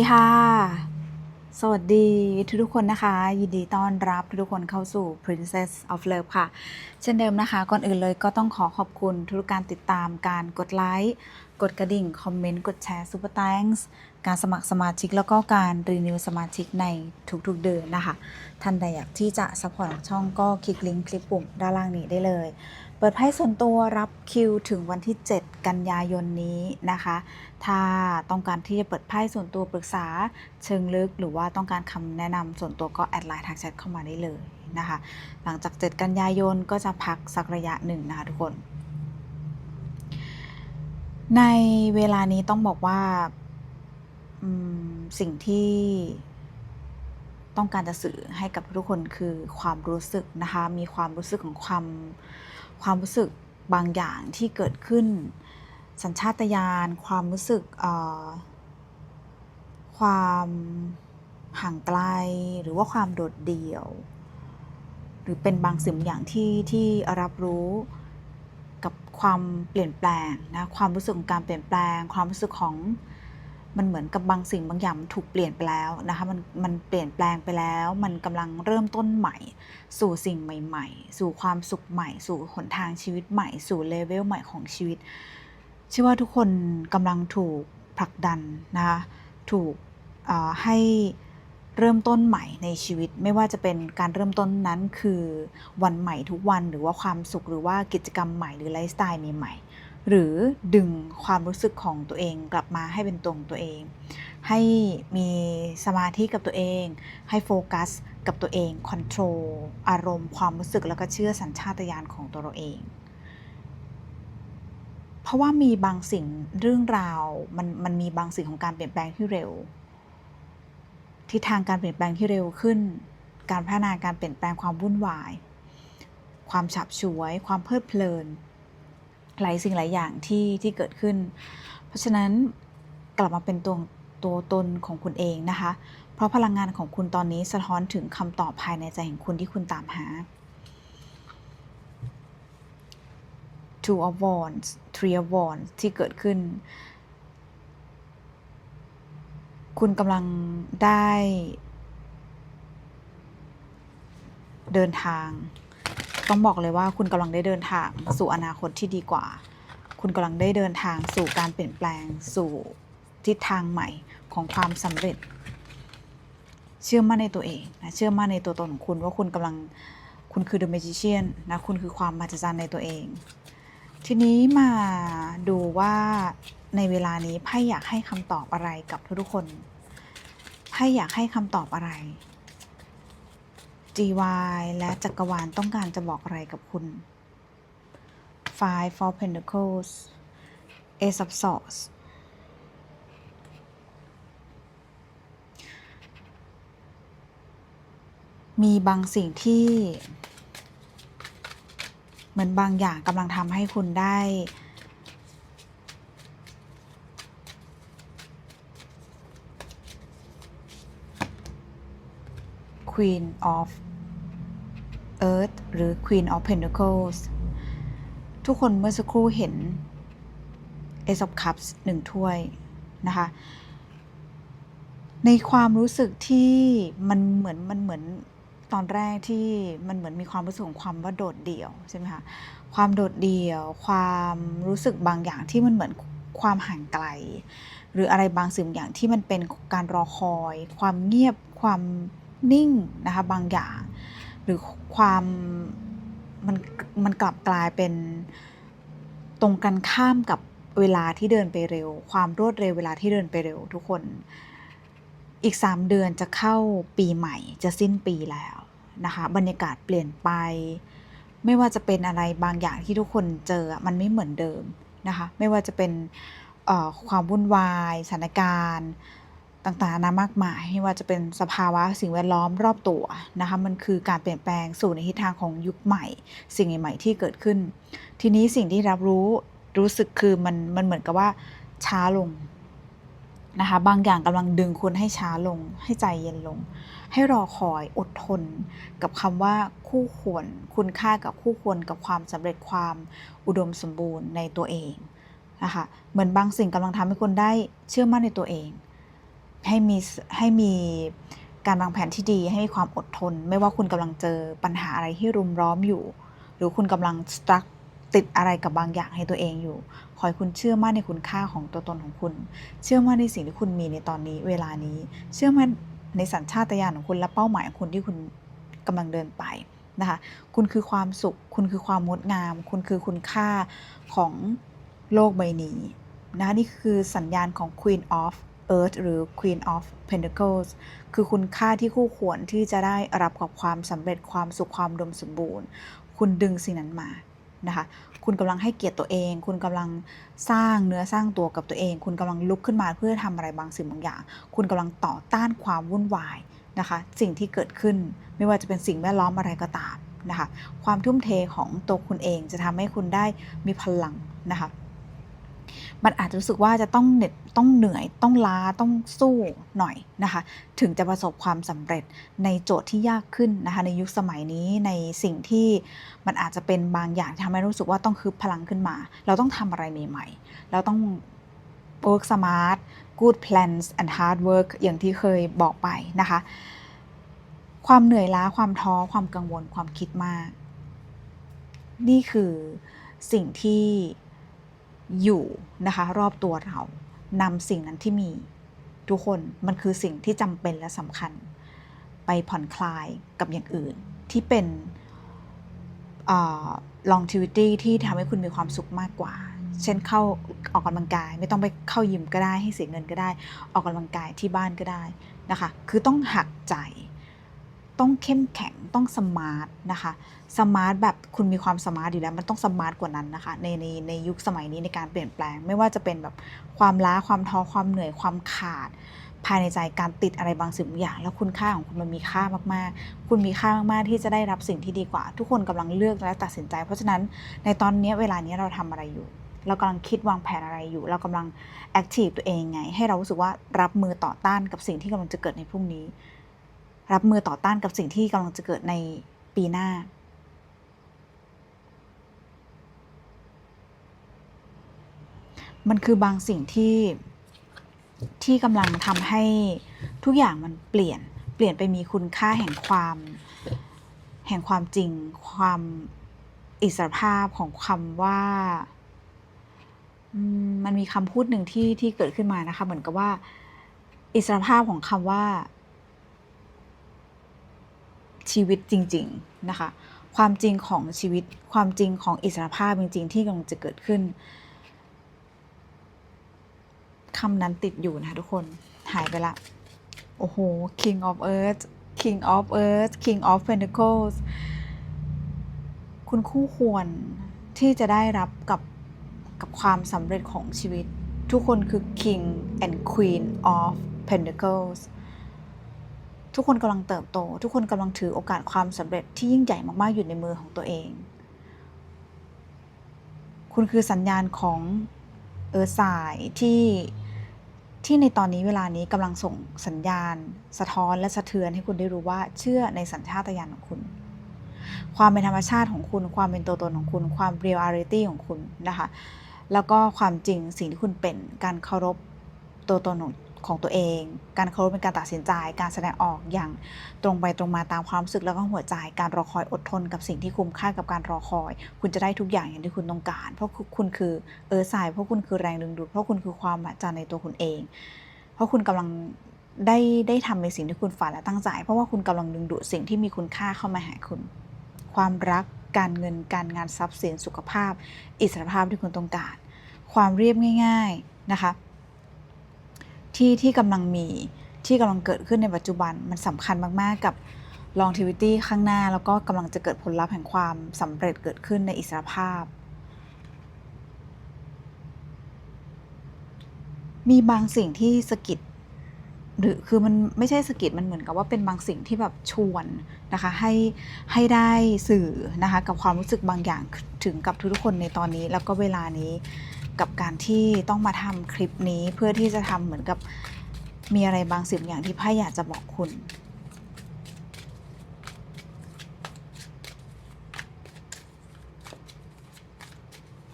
วัสดีค่ะ สวัสดีทุกทุกคนนะคะ ยินดีต้อนรับทุกๆคนเข้าสู่ Princess of Love ค่ะ เช่นเดิมนะคะ ก่อนอื่นเลยก็ต้องขอขอบคุณทุกการติดตามการกดไลค์กดกระดิ่ง คอมเมนต์ กดแชร์ Super Thanks การสมัครสมาชิก แล้วก็การรีนิวสมาชิกในทุกๆเดือนนะคะ ท่านใดอยากที่จะสปอร์ตช่องก็คลิกลิงก์คลิปปุ่มด้านล่างนี้ได้เลย เปิดไพ่ส่วนตัวรับคิวถึงวันที่ 7 กันยายนนี้นะคะ ถ้าต้องการที่จะเปิดไพ่ส่วนตัวปรึกษาเชิงลึก หรือว่าต้องการคำแนะนำส่วนตัวก็แอดไลน์ทักแชทเข้ามาได้เลยนะคะ หลังจาก 7 กันยายนก็จะพักสักระยะหนึ่งนะคะทุกคน ในเวลานี้ต้องบอกว่าสิ่งที่ต้องการจะสื่อให้กับทุกคนคือความรู้สึกนะคะ มีความรู้สึกของความ ความรู้สึกบางอย่างที่เกิดขึ้น สัญชาตญาณความรู้สึกความห่างไกลหรือว่าความโดดเดี่ยว หรือเป็นบางสิ่งอย่างที่ที่รับรู้กับความเปลี่ยนแปลงนะความรู้สึกของการเปลี่ยนแปลง ความรู้สึกของ มันเหมือนกับบางสิ่งบางอย่างมันถูกเปลี่ยนไปแล้วนะคะมันมันเปลี่ยนแปลงไปแล้ว มันกำลังเริ่มต้นใหม่ สู่สิ่งใหม่ ๆ สู่ความสุขใหม่ สู่หนทางชีวิตใหม่ สู่เลเวลใหม่ของชีวิตเชื่อว่าทุกคนกำลังถูกผลักดันนะคะถูกให้เริ่มต้นใหม่ในชีวิต ไม่ว่าจะเป็นการเริ่มต้นนั้นคือวันใหม่ทุกวันหรือว่าความสุขหรือว่ากิจกรรมใหม่หรือไลฟ์สไตล์ใหม่ๆ หรือดึงความรู้สึกของตัวเองกลับมาให้เป็นตัวของตัวเอง ให้มีสมาธิกับตัวเอง ให้โฟกัสกับตัวเองคอนโทรลอารมณ์ความรู้สึกแล้วก็เชื่อสัญชาตญาณของตัวเราเอง เพราะว่ามีบางสิ่งเรื่องราวมันมันมีบางสิ่งของการเปลี่ยนแปลงที่เร็วทิศทางการเปลี่ยนแปลงที่เร็วขึ้น การพัฒนาการเปลี่ยนแปลงความวุ่นวาย ความฉับฉวย ความเพลิดเพลิน หลายสิ่งหลายอย่างที่ที่เกิดขึ้น เพราะฉะนั้นกลับมาเป็นตัวตัวตนของคุณเองนะคะ เพราะพลังงานของคุณตอนนี้สะท้อนถึงคำตอบภายในใจของคุณที่คุณตามหา two of wands three of wands ที่เกิดขึ้น คุณกำลังได้ เดินทาง ต้องบอกเลยว่าคุณกำลังได้เดินทางสู่อนาคตที่ดีกว่า คุณกำลังได้เดินทางสู่การเปลี่ยนแปลงสู่ทิศทางใหม่ของความสำเร็จ เชื่อมั่นในตัวเองนะเชื่อมั่นในตัวตนของคุณว่าคุณกำลังคุณคือ the magician นะคุณคือความมหัศจรรย์ในตัวเอง ทีนี้มาดูว่าในเวลานี้ไพ่อยากให้คำตอบอะไรกับทุกๆคนไพ่อยากให้คำตอบอะไร GY และจักรวาลต้องการจะบอกอะไรกับคุณ Five for Pentacles Ace of Swords มีบางสิ่งที่ เหมือนบางอย่างกำลังทำให้คุณได้ Queen of Earth หรือ Queen of Pentacles ทุกคนเมื่อสักครู่เห็น Ace of Cups หนึ่งถ้วยนะคะ ในความรู้สึกที่มันเหมือนมันเหมือนตอนแรกที่มันเหมือนมีความรู้สึกของความว่าโดดเดี่ยวใช่ไหมคะความโดดเดี่ยว ความรู้สึกบางอย่างที่มันเหมือนความห่างไกล หรืออะไรบางสิ่งอย่างที่มันเป็นการรอคอย ความเงียบความ นิ่งนะคะบางอย่าง หรือความมันมันกลับกลายเป็นตรงกันข้ามกับเวลาที่เดินไปเร็ว ความรวดเร็วเวลาที่เดินไปเร็วทุกคน อีก 3 เดือนจะเข้าปีใหม่จะสิ้นปีแล้วนะคะบรรยากาศเปลี่ยนไป ไม่ว่าจะเป็นอะไรบางอย่างที่ทุกคนเจอมันไม่เหมือนเดิมนะคะไม่ว่าจะเป็นความวุ่นวายสถานการณ์ ต่างๆนานามากมายไม่ว่าจะเป็นสภาวะสิ่งแวดล้อมรอบตัวนะคะมันคือการเปลี่ยนแปลงสู่ในทิศทางของยุคใหม่ สิ่งใหม่ๆที่เกิดขึ้น ทีนี้สิ่งที่รับรู้รู้สึกคือมันมันเหมือนกับว่าช้าลงนะคะบางอย่างกำลังดึงคุณให้ช้าลง ให้ใจเย็นลง ให้รอคอยอดทน กับคำว่าคู่ควร คุณค่ากับคู่ควรกับความสำเร็จความอุดมสมบูรณ์ในตัวเองนะคะเหมือนบางสิ่งกำลังทำให้คุณได้เชื่อมั่นในตัวเอง ให้มีให้มีการวางแผนที่ดีให้มีความอดทน ไม่ว่าคุณกำลังเจอปัญหาอะไรที่รุมล้อมอยู่ หรือคุณกำลังสตั๊กติดอะไรกับบางอย่างให้ตัวเองอยู่ ขอให้คุณเชื่อมั่นในคุณค่าของตัวตนของคุณ เชื่อมั่นในสิ่งที่คุณมีในตอนนี้ เวลานี้ เชื่อมั่นในสัญชาตญาณของคุณและเป้าหมายของคุณที่คุณกำลังเดินไปนะคะ คุณคือความสุข คุณคือความงดงาม คุณคือคุณค่าของโลกใบนี้นะะนี่คือสัญญาณของ Queen of Earth หรือ Queen of Pentacles คือคุณค่าที่คู่ควรที่จะได้รับกับความสำเร็จความสุขความดมสมบูรณ์ คุณดึงสิ่งนั้นมานะคะคุณกำลังให้เกียรติตัวเอง คุณกำลังสร้างเนื้อสร้างตัวกับตัวเอง คุณกำลังลุกขึ้นมาเพื่อทำอะไรบางสิ่งบางอย่าง คุณกำลังต่อต้านความวุ่นวายนะคะ สิ่งที่เกิดขึ้นไม่ว่าจะเป็นสิ่งแวดล้อมอะไรก็ตามนะคะ ความทุ่มเทของตัวคุณเองจะทำให้คุณได้มีพลังนะคะ มันอาจจะรู้สึกว่าจะต้องเหน็ดต้องเหนื่อยต้องล้าต้องสู้หน่อยนะคะ ถึงจะประสบความสำเร็จในโจทย์ที่ยากขึ้นนะคะ ในยุคสมัยนี้ในสิ่งที่มันอาจจะเป็นบางอย่างที่ทำให้รู้สึกว่าต้องคืบพลังขึ้นมา เราต้องทำอะไรใหม่ๆเราต้อง work smart good plans and hard work อย่างที่เคยบอกไปนะคะ ความเหนื่อยล้าความท้อความกังวลความคิดมาก นี่คือสิ่งที่ อยู่นะคะรอบตัวเรานำสิ่งนั้นที่มี ทุกคนมันคือสิ่งที่จำเป็นและสำคัญ ไปผ่อนคลายกับอย่างอื่น ที่เป็น longevity ที่ทำให้คุณมีความสุขมากกว่า เช่นเข้าออกกำลังกาย ไม่ต้องไปเข้ายิมก็ได้ให้เสียเงินก็ได้ ออกกำลังกายที่บ้านก็ได้นะคะ คือต้องหักใจ ต้องเข้มแข็งต้องสมาร์ทนะคะ สมาร์ทแบบคุณมีความสมาร์ทอยู่แล้ว มันต้องสมาร์ทกว่านั้นนะคะในในในยุคสมัยนี้ในการเปลี่ยนแปลง ไม่ว่าจะเป็นแบบความล้าความท้อความเหนื่อยความขาด ภายในใจการติดอะไรบางสิ่งบางอย่าง แล้วคุณค่าของคุณมันมีค่ามากๆ คุณมีค่ามากๆที่จะได้รับสิ่งที่ดีกว่า ทุกคนกำลังเลือกและตัดสินใจ เพราะฉะนั้นในตอนนี้เวลานี้เราทำอะไรอยู่ เรากำลังคิดวางแผนอะไรอยู่ เรากำลังแอคทีฟตัวเองไง ให้เรารู้สึกว่ารับมือต่อต้านกับสิ่งที่กำลังจะเกิดในพรุ่งนี้ รับมือต่อต้านกับสิ่งที่กำลังจะเกิดในปีหน้า มันคือบางสิ่งที่ที่กำลังทำให้ทุกอย่างมันเปลี่ยน เปลี่ยนไปมีคุณค่าแห่งความ แห่งความจริง ความอิสรภาพของคำว่ามมันมีคำพูดหนึ่งที่ที่เกิดขึ้นมานะคะ เหมือนกับว่า อิสรภาพของคำว่า ชีวิตจริง ๆ นะคะ ความจริงของชีวิต ความจริงของอิสรภาพจริง ๆ ที่กำลังจะเกิดขึ้น คำนั้นติดอยู่นะคะทุกคนหายไปละ โอ้โห King of Earth King of Earth King of Pentacles คุณคู่ควรที่จะได้รับกับกับความสำเร็จของชีวิต ทุกคนคือ King and Queen of Pentacles ทุกคนกำลังเติบโต ทุกคนกำลังถือโอกาสความสำเร็จที่ยิ่งใหญ่มากๆอยู่ในมือของตัวเอง คุณคือสัญญาณของเออสายที่ ที่ในตอนนี้เวลานี้กำลังส่งสัญญาณ สะท้อนและสะเทือนให้คุณได้รู้ว่าเชื่อในสัญชาตญาณของคุณ ความเป็นธรรมชาติของคุณ ความเป็นตัวตนของคุณ ความเรียลอาริตี้ของคุณนะคะ แล้วก็ความจริงสิ่งที่คุณเป็นการเคารพตัวตนของ ของตัวเอง การเคารพเป็นการตัดสินใจ การแสดงออกอย่างตรงไปตรงมาตามความรู้สึกแล้วก็หัวใจ การรอคอยอดทนกับสิ่งที่คุ้มค่ากับการรอคอย คุณจะได้ทุกอย่างอย่างที่คุณต้องการ เพราะคุณคือเออสายเพราะคุณคือแรงดึงดูดเพราะคุณคือความมหัศจในตัวคุณเอง เพราะคุณกำลังได้ได้ทำในสิ่งที่คุณฝันและตั้งใจ เพราะว่าคุณกำลังดึงดูดสิ่งที่มีคุณค่าเข้ามาหาคุณ ความรักการเงินการงานทรัพย์สินสุขภาพ อิสรภาพที่คุณต้องการ ความเรียบง่าย ๆนะคะ ที่ที่กำลังมีที่กำลังเกิดขึ้นในปัจจุบันมันสำคัญมาก ๆ กับ longevity ข้างหน้า แล้วก็กำลังจะเกิดผลลัพธ์แห่งความสำเร็จเกิดขึ้นในอิสรภาพ มีบางสิ่งที่สะกิดหรือคือมันไม่ใช่สะกิดมันเหมือนกับว่าเป็นบางสิ่งที่แบบชวนนะคะให้ให้ได้สื่อนะคะกับความรู้สึกบางอย่างถึงกับทุกๆคนในตอนนี้แล้วก็เวลานี้ กับการที่ต้องมาทำคลิปนี้เพื่อที่จะทำเหมือนกับมีอะไรบางสิ่งอย่างที่ไพ่อยากจะบอกคุณ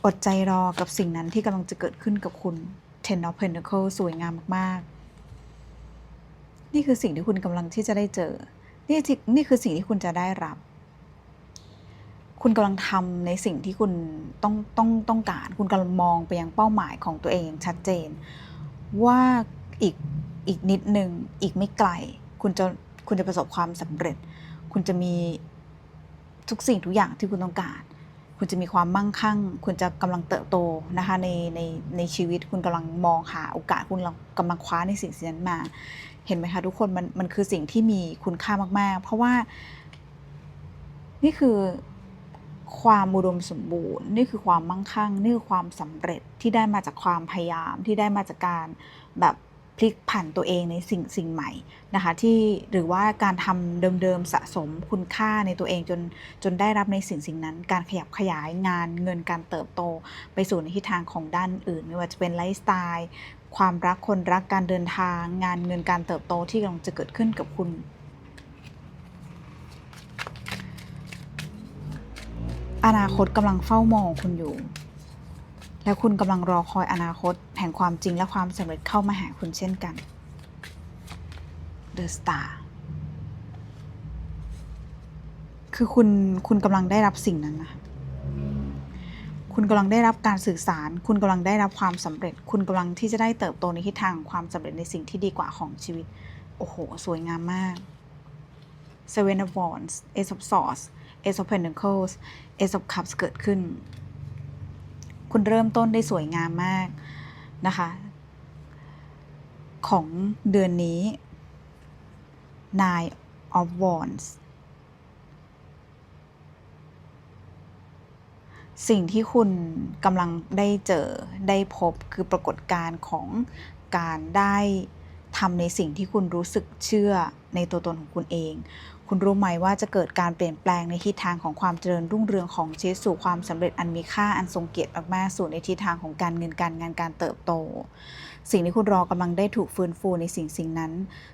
อดใจรอกับสิ่งนั้นที่กำลังจะเกิดขึ้นกับคุณ Ten of Pentacles สวยงามมาก ๆ นี่คือสิ่งที่คุณกำลังที่จะได้เจอ นี่ที่นี่คือสิ่งที่คุณจะได้รับ คุณกำลังทำในสิ่งที่คุณต้องต้องต้องการ คุณกำลังมองไปยังเป้าหมายของตัวเองอย่างชัดเจน ว่าอีกอีกนิดหนึ่งอีกไม่ไกล คุณจะคุณจะประสบความสำเร็จ คุณจะมีทุกสิ่งทุกอย่างที่คุณต้องการ คุณจะมีความมั่งคั่ง คุณจะกำลังเติบโตนะคะในในในชีวิตคุณกำลังมองหาโอกาสคุณกำลังกำลังคว้าในสิ่งสิ่งนั้นมา เห็นไหมคะทุกคนมันมันคือสิ่งที่มีคุณค่ามาก ๆ เพราะว่านี่คือ ความอุดมสมบูรณ์ นี่คือความมั่งคั่ง นี่คือความสำเร็จที่ได้มาจากความพยายามที่ได้มาจากการแบบพลิกผันตัวเองในสิ่งสิ่งใหม่นะคะที่หรือว่าการทำเดิมๆสะสมคุณค่าในตัวเองจนจนได้รับในสิ่งสิ่งนั้น การขยับขยายงานเงินการเติบโต ไปสู่ในทิศทางของด้านอื่น ไม่ว่าจะเป็นไลฟ์สไตล์ความรักคนรักการเดินทาง งานเงินการเติบโตที่กำลังจะเกิดขึ้นกับคุณ อนาคตกำลังเฝ้ามองคุณอยู่ และคุณกำลังรอคอยอนาคตแห่งความจริงและความสำเร็จเข้ามาหาคุณเช่นกัน The Star คือคุณคุณกำลังได้รับสิ่งนั้นนะคุณกำลังได้รับการสื่อสาร คุณกำลังได้รับความสำเร็จ คุณกำลังที่จะได้เติบโตในทิศทางความสำเร็จในสิ่งที่ดีกว่าของชีวิต โอ้โห สวยงามมาก Seven of Wands Ace of Swords Ace of Pentacles Ace of Cups เกิดขึ้น คุณเริ่มต้นได้สวยงามมากนะคะ ของเดือนนี้ Nine of Wands สิ่งที่คุณกำลังได้เจอได้พบคือปรากฏการณ์ของการได้ทำในสิ่งที่คุณรู้สึกเชื่อในตัวตนของคุณเอง คุณรู้ไหมว่าจะเกิดการเปลี่ยนแปลงในทิศทางของความเจริญรุ่งเรืองของชีวิตสู่ความสำเร็จอันมีค่าอันทรงเกียรติมากๆสู่ในทิศทางของการเงินการงานการเติบโต สิ่งที่คุณรอกำลังได้ถูกฟื้นฟูในสิ่งสิ่งนั้น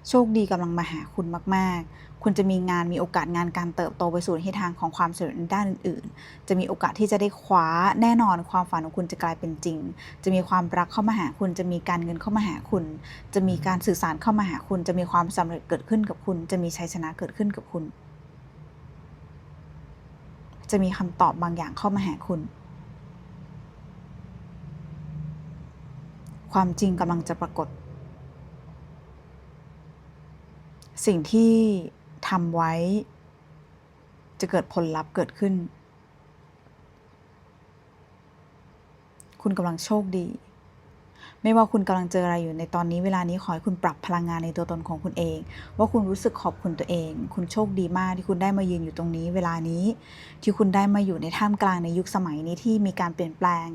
โชคดีกำลังมาหาคุณมากๆ คุณจะมีงานมีโอกาสงานการเติบโตไปสู่ทิศทางของความสำเร็จด้านอื่น ๆ จะมีโอกาสที่จะได้คว้าแน่นอนความฝันของคุณจะกลายเป็นจริง จะมีความรักเข้ามาหาคุณ จะมีการเงินเข้ามาหาคุณ จะมีการสื่อสารเข้ามาหาคุณ จะมีความสำเร็จเกิดขึ้นกับคุณ จะมีชัยชนะเกิดขึ้นกับคุณ จะมีคำตอบบางอย่างเข้ามาหาคุณ ความจริงกำลังจะปรากฏสิ่งที่ ทำไว้ จะเกิดผลลัพธ์เกิดขึ้น คุณกำลังโชคดี ไม่ว่าคุณกำลังเจออะไรอยู่ในตอนนี้เวลานี้ขอให้คุณปรับพลังงานในตัวตนของคุณเอง ว่าคุณรู้สึกขอบคุณตัวเอง คุณโชคดีมากที่คุณได้มายืนอยู่ตรงนี้ เวลานี้ที่คุณได้มาอยู่ในท่ามกลางในยุคสมัยนี้ที่มีการเปลี่ยนแปลง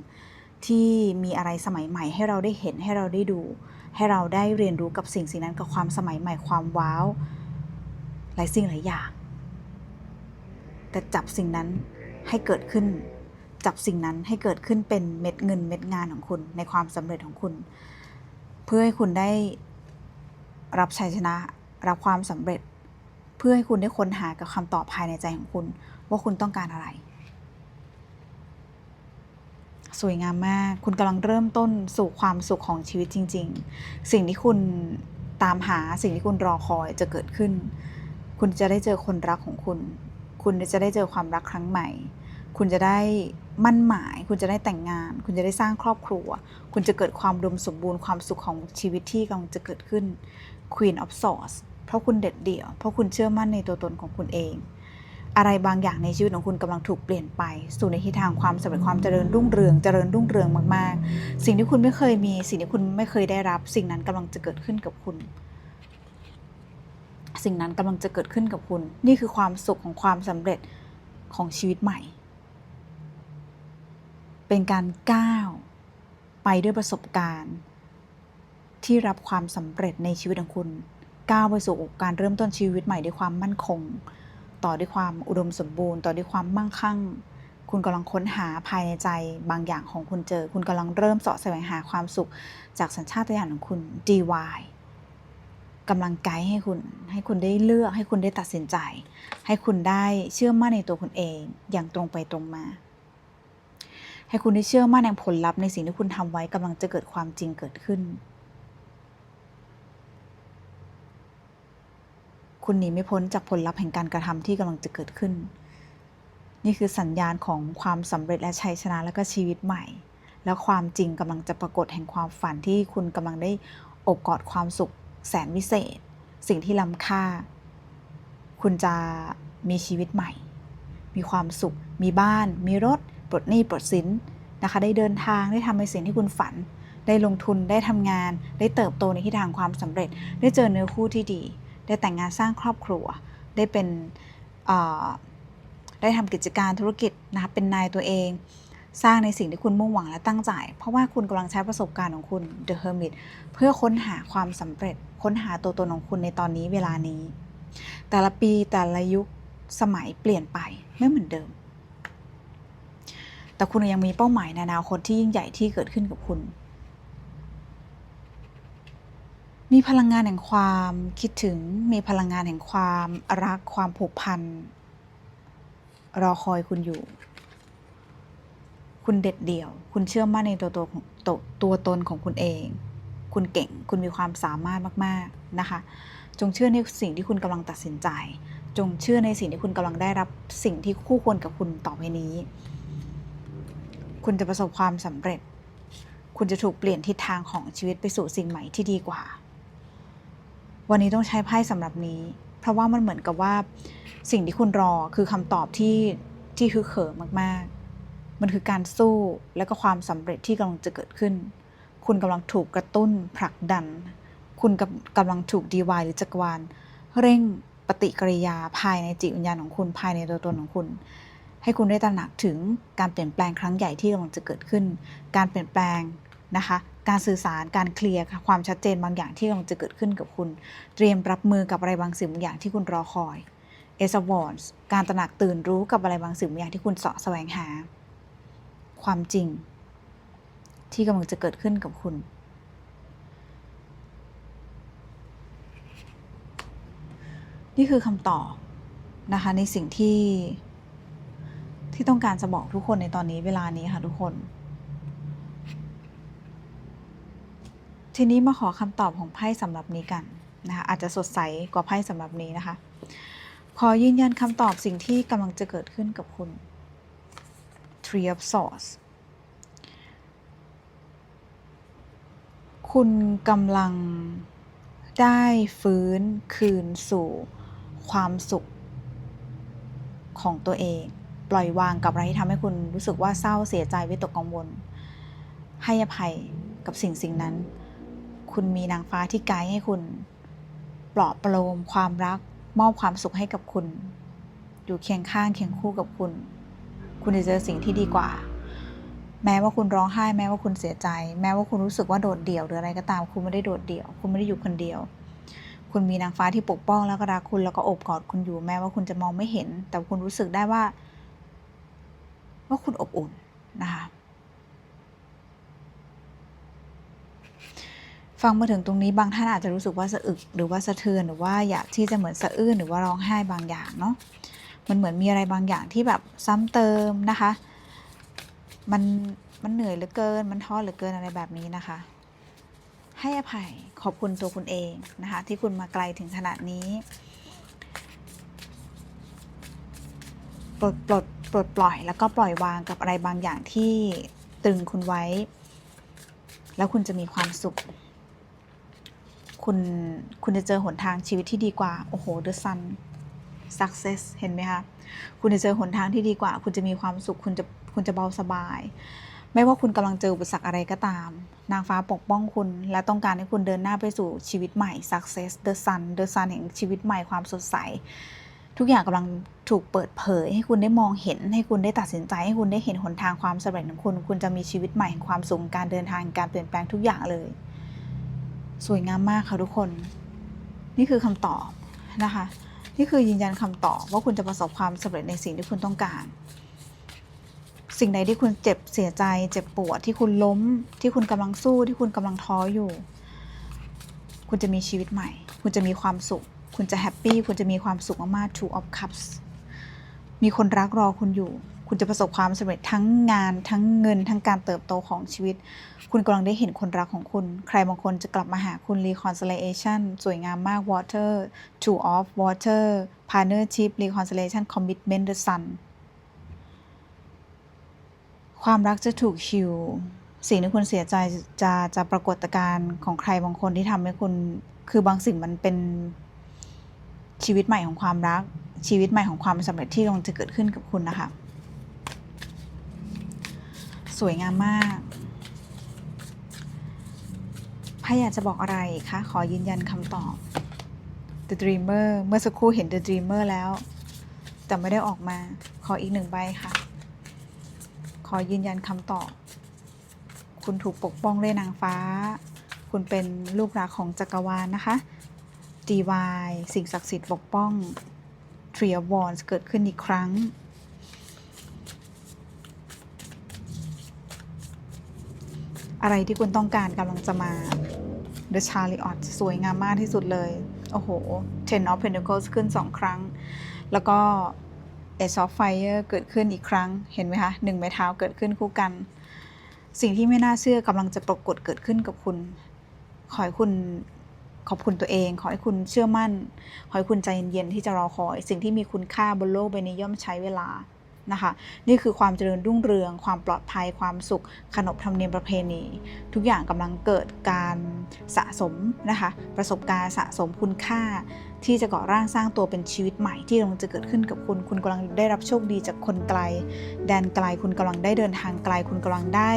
ที่มีอะไรสมัยใหม่ให้เราได้เห็นให้เราได้ดู ให้เราได้เรียนรู้กับสิ่งสิ่งนั้นกับความสมัยใหม่ความว้าว หลายสิ่งหลายอย่าง แต่จับสิ่งนั้นให้เกิดขึ้น จับสิ่งนั้นให้เกิดขึ้นเป็นเม็ดเงินเม็ดงานของคุณในความสำเร็จของคุณ เพื่อให้คุณได้รับชัยชนะ รับความสำเร็จ เพื่อให้คุณได้ค้นหากับคำตอบภายในใจของคุณ ว่าคุณต้องการอะไร สวยงามมาก คุณกำลังเริ่มต้นสู่ความสุขของชีวิตจริง ๆ สิ่งที่คุณตามหาสิ่งที่คุณรอคอยจะเกิดขึ้น คุณจะได้เจอคนรักของคุณ คุณจะได้เจอความรักครั้งใหม่ คุณจะได้มั่นหมาย คุณจะได้แต่งงาน คุณจะได้สร้างครอบครัว คุณจะเกิดความดมสมบูรณ์ความสุขของชีวิตที่กำลังจะเกิดขึ้น Queen of Swords เพราะคุณเด็ดเดี่ยว เพราะคุณเชื่อมั่นในตัวตนของคุณเอง อะไรบางอย่างในชีวิตของคุณกำลังถูกเปลี่ยนไป สู่ในทิศทางความสำเร็จความเจริญรุ่งเรือง เจริญรุ่งเรืองมาก ๆ สิ่งที่คุณไม่เคยมี สิ่งที่คุณไม่เคยได้รับ สิ่งนั้นกำลังจะเกิดขึ้นกับคุณ สิ่งนั้นกำลังจะเกิดขึ้นกับคุณ นี่คือความสุขของความสำเร็จของชีวิตใหม่ เป็นการก้าวไปด้วยประสบการณ์ ที่รับความสำเร็จในชีวิตของคุณก้าวไปสู่การเริ่มต้นชีวิตใหม่ด้วยความมั่นคง ต่อด้วยความอุดมสมบูรณ์ ต่อด้วยความมั่งคั่ง คุณกำลังค้นหาภายในใจบางอย่างของคุณเจอ คุณกำลังเริ่มเสาะแสวงหาความสุขจากสัญชาตญาณของคุณ DY กำลังไกด์ให้คุณ ให้คุณได้เลือก ให้คุณได้ตัดสินใจ ให้คุณได้เชื่อมั่นในตัวคุณเอง อย่างตรงไปตรงมา ให้คุณได้เชื่อมั่นในผลลัพธ์ในสิ่งที่คุณทำไว้กำลังจะเกิดความจริงเกิดขึ้น คุณหนีไม่พ้นจากผลลัพธ์แห่งการกระทำที่กำลังจะเกิดขึ้น นี่คือสัญญาณของความสำเร็จและชัยชนะแล้วก็ชีวิตใหม่ แล้วความจริงกำลังจะปรากฏแห่งความฝันที่คุณกำลังได้อบกอดความสุข แสนวิเศษ สิ่งที่ล้ำค่า คุณจะมีชีวิตใหม่ มีความสุข มีบ้าน มีรถ ปลดหนี้ปลดสินนะคะ ได้เดินทางได้ทำในสิ่งที่คุณฝัน ได้ลงทุนได้ทำงาน ได้เติบโตในทิศทางความสำเร็จ ได้เจอเนื้อคู่ที่ดี ได้แต่งงานสร้างครอบครัว ได้เป็นได้ทำกิจการธุรกิจนะคะเป็นนายตัวเอง สร้างในสิ่งที่คุณมุ่งหวังและตั้งใจ เพราะว่าคุณกำลังใช้ประสบการณ์ของคุณ The Hermit เพื่อค้นหาความสำเร็จ ค้นหาตัวตนของคุณในตอนนี้เวลานี้ แต่ละปีแต่ละยุคสมัยเปลี่ยนไปไม่เหมือนเดิม แต่คุณยังมีเป้าหมายในอนาคตที่ยิ่งใหญ่ที่เกิดขึ้นกับคุณ มีพลังงานแห่งความคิดถึง มีพลังงานแห่งความรักความผูกพันรอคอยคุณอยู่ คุณเด็ดเดี่ยว คุณเชื่อมั่นในตัวตัวของตัวตัวตนของคุณเอง คุณเก่ง คุณมีความสามารถมาก ๆ นะคะ จงเชื่อในสิ่งที่คุณกำลังตัดสินใจ จงเชื่อในสิ่งที่คุณกำลังได้รับสิ่งที่คู่ควรกับคุณต่อไปนี้ คุณจะประสบความสำเร็จ คุณจะถูกเปลี่ยนทิศทางของชีวิตไปสู่สิ่งใหม่ที่ดีกว่า วันนี้ต้องใช้ไพ่สำหรับนี้ เพราะว่ามันเหมือนกับว่าสิ่งที่คุณรอคือคำตอบที่ที่คือเขิมมากๆ มันคือการสู้และก็ความสำเร็จที่กำลังจะเกิดขึ้น คุณกำลังถูกกระตุ้นผลักดัน คุณกำกำลังถูกดีวายหรือจักรวาลเร่งปฏิกิริยาภายในจิตวิญญาณของคุณภายในตัวตนของคุณ ให้คุณได้ตระหนักถึงการเปลี่ยนแปลงครั้งใหญ่ที่กำลังจะเกิดขึ้น การเปลี่ยนแปลงนะคะ การสื่อสารการเคลียร์ความชัดเจนบางอย่างที่กำลังจะเกิดขึ้นกับคุณ เตรียมรับมือกับอะไรบางสิ่งบางอย่างที่คุณรอคอยเอสวอนส์การตระหนักตื่นรู้กับอะไรบางสิ่งบางอย่างที่คุณเสาะแสวงหา ความจริง ที่กำลังจะเกิดขึ้นกับคุณ นี่คือคำตอบนะคะในสิ่งที่ที่ต้องการจะบอกทุกคนในตอนนี้เวลานี้ค่ะทุกคน ทีนี้มาขอคำตอบของไพ่สำหรับนี้กันนะคะอาจจะสดใสกว่าไพ่สำหรับนี้นะคะ ขอยืนยันคำตอบสิ่งที่กำลังจะเกิดขึ้นกับคุณ Three of Swords คุณกำลังได้ฟื้นคืนสู่ความสุขของตัวเอง ปล่อยวางกับอะไรที่ทำให้คุณรู้สึกว่าเศร้าเสียใจวิตกกังวล ให้อภัยกับสิ่งสิ่งนั้น คุณมีนางฟ้าที่ไกด์ให้คุณ ปลอบประโลมความรัก มอบความสุขให้กับคุณ อยู่เคียงข้างเคียงคู่กับคุณ คุณจะเจอสิ่งที่ดีกว่า แม้ว่าคุณร้องไห้ แม้ว่าคุณเสียใจ แม้ว่าคุณรู้สึกว่าโดดเดี่ยวหรืออะไรก็ตาม คุณไม่ได้โดดเดี่ยว คุณไม่ได้อยู่คนเดียว คุณมีนางฟ้าที่ปกป้องแล้วก็รักคุณแล้วก็โอบกอดคุณอยู่ แม้ว่าคุณจะมองไม่เห็น แต่คุณรู้สึกได้ว่า ว่าคุณอบอุ่นนะคะฟังมาถึงตรงนี้บางท่านอาจจะรู้สึกว่าสะอึกหรือว่าสะเทือนหรือว่าอยากที่จะเหมือนสะอื้นหรือว่าร้องไห้บางอย่างเนาะ มันเหมือนมีอะไรบางอย่างที่แบบซ้ำเติมนะคะ มันมันเหนื่อยเหลือเกิน มันท้อเหลือเกินอะไรแบบนี้นะคะ ให้อภัยขอบคุณตัวคุณเองนะคะ ที่คุณมาไกลถึงขนาดนี้ปลดปลดปลดปล่อยแล้วก็ปล่อยวางกับอะไรบางอย่างที่ตึงคุณไว้ แล้วคุณจะมีความสุข คุณคุณจะเจอหนทางชีวิตที่ดีกว่า โอ้โห the sun success เห็นไหมคะ คุณจะเจอหนทางที่ดีกว่า คุณจะมีความสุข คุณจะ คุณจะเบาสบาย ไม่ว่าคุณกำลังเจออุปสรรคอะไรก็ตาม นางฟ้าปกป้องคุณ และต้องการให้คุณเดินหน้าไปสู่ชีวิตใหม่ success the sun the sun แห่งชีวิตใหม่ ความสดใส ทุกอย่างกำลังถูกเปิดเผย ให้คุณได้มองเห็น ให้คุณได้ตัดสินใจ ให้คุณได้เห็นหนทางความสำเร็จของคุณ คุณจะมีชีวิตใหม่แห่งความสุข การเดินทาง การเปลี่ยนแปลงทุกอย่างเลย สวยงามมากค่ะทุกคน นี่คือคำตอบนะคะ นี่คือยืนยันคำตอบว่าคุณจะประสบความสำเร็จในสิ่งที่คุณต้องการ สิ่งใดที่คุณเจ็บเสียใจ เจ็บปวดที่คุณล้ม ที่คุณกำลังสู้ ที่คุณกำลังท้ออยู่ คุณจะมีชีวิตใหม่ คุณจะมีความสุข คุณจะแฮปปี้คุณจะมีความสุขมากๆ Two of Cups มีคนรักรอคุณอยู่ คุณจะประสบความสำเร็จทั้งงานทั้งเงินทั้งการเติบโตของชีวิต คุณกำลังได้เห็นคนรักของคุณ ใครบางคนจะกลับมาหาคุณ reconciliation สวยงามมาก water two of water partnership reconciliation commitment the sun ความรักจะถูกฮิวสิ่งที่คุณเสียใจจะจะปรากฏการณ์ของใครบางคนที่ทำให้คุณ คือบางสิ่งมันเป็นชีวิตใหม่ของความรักชีวิตใหม่ของความสำเร็จที่กำลังจะเกิดขึ้นกับคุณนะคะ สวยงามมากพายอยากจะบอกอะไรคะ ขอยืนยันคำตอบ The Dreamer เมื่อสักครู่เห็น The Dreamer แล้ว แต่ไม่ได้ออกมา ขออีกหนึ่งใบค่ะ ขอยืนยันคำตอบ คุณถูกปกป้องด้วยนางฟ้า คุณเป็นลูกรักของจักรวาลนะคะ DY สิ่งศักดิ์สิทธิ์ปกป้อง Tree of Wands เกิดขึ้นอีกครั้ง อะไรที่คุณต้องการกำลังจะมา The Chariot สวยงามมากที่สุดเลย โอ้โห Ten of Pentacles ขึ้นสองครั้ง แล้วก็ Ace of Fire เกิดขึ้นอีกครั้ง เห็นไหมคะหนึ่งไม้เท้าเกิดขึ้นคู่กัน สิ่งที่ไม่น่าเชื่อกำลังจะปรากฏเกิดขึ้นกับคุณ ขอให้คุณขอบคุณตัวเอง ขอให้คุณเชื่อมั่น ขอให้คุณใจเย็นๆที่จะรอคอย สิ่งที่มีคุณค่าบนโลกใบนี้ย่อมใช้เวลา นะคะ นี่คือความเจริญรุ่งเรือง ความปลอดภัย ความสุข ขนบธรรมเนียมประเพณี ทุกอย่างกำลังเกิดการสะสมนะคะ ประสบการณ์สะสมคุณค่า ที่จะก่อร่างสร้างตัวเป็นชีวิตใหม่ที่กำลังจะเกิดขึ้นกับคุณ คุณกำลังได้รับโชคดีจากคนไกล แดนไกล คุณกำลังได้เดินทางไกล คุณกำลังได้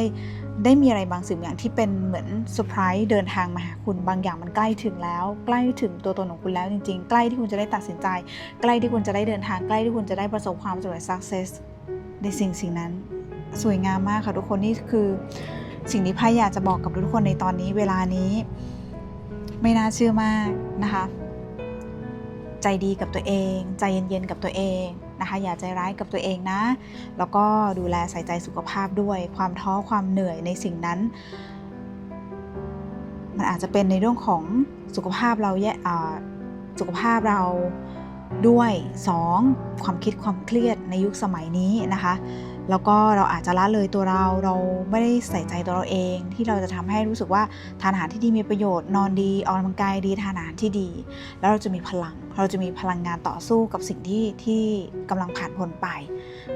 ได้มีอะไรบางสิ่งอย่างที่เป็นเหมือนเซอร์ไพรส์เดินทางมาหาคุณบางอย่างมันใกล้ถึงแล้ว ใกล้ถึงตัวตนของคุณแล้วจริงๆ ใกล้ที่คุณจะได้ตัดสินใจ ใกล้ที่คุณจะได้เดินทางใกล้ที่คุณจะได้ประสบความสำเร็จ success ในสิ่งสิ่งนั้น สวยงามมากค่ะทุกคนนี่คือ สิ่งที่ไพ่อยากจะบอกกับทุกคนในตอนนี้เวลานี้ ไม่น่าเชื่อมากนะคะ ใจดีกับตัวเอง ใจเย็นๆกับตัวเองนะคะ อย่าใจร้ายกับตัวเองนะ แล้วก็ดูแลใส่ใจสุขภาพด้วย ความท้อความเหนื่อยในสิ่งนั้น มันอาจจะเป็นในเรื่องของสุขภาพเราแย่สุขภาพเราด้วย 2. ความคิดความเครียดในยุคสมัยนี้นะคะ แล้วก็เราอาจจะละเลยตัวเราเราไม่ได้ใส่ใจตัวเราเอง ที่เราจะทำให้รู้สึกว่าทานอาหารที่ดีมีประโยชน์นอนดีออกกำลังกายดีทานอาหารที่ดี แล้วเราจะมีพลัง เราจะมีพลังงานต่อสู้กับสิ่งที่ที่กำลังผ่านพ้นไป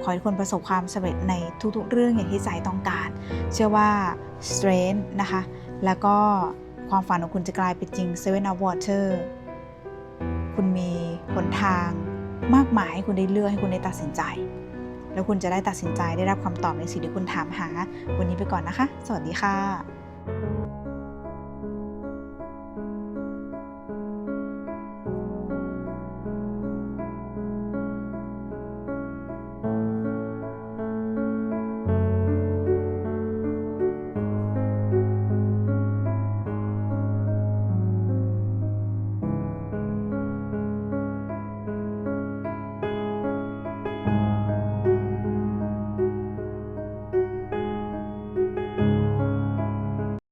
ขอให้คนประสบความสำเร็จในทุกๆ เรื่องอย่างที่ใจต้องการ เชื่อว่า strength นะคะ แล้วก็ความฝันของคุณจะกลายเป็นจริง Seven of Water คุณมีหนทางมากมายให้คุณได้เลือกให้คุณได้ตัดสินใจ แล้วคุณจะได้ตัดสินใจได้รับคำตอบในสิ่งที่คุณถามหา วันนี้ไปก่อนนะคะ สวัสดีค่ะ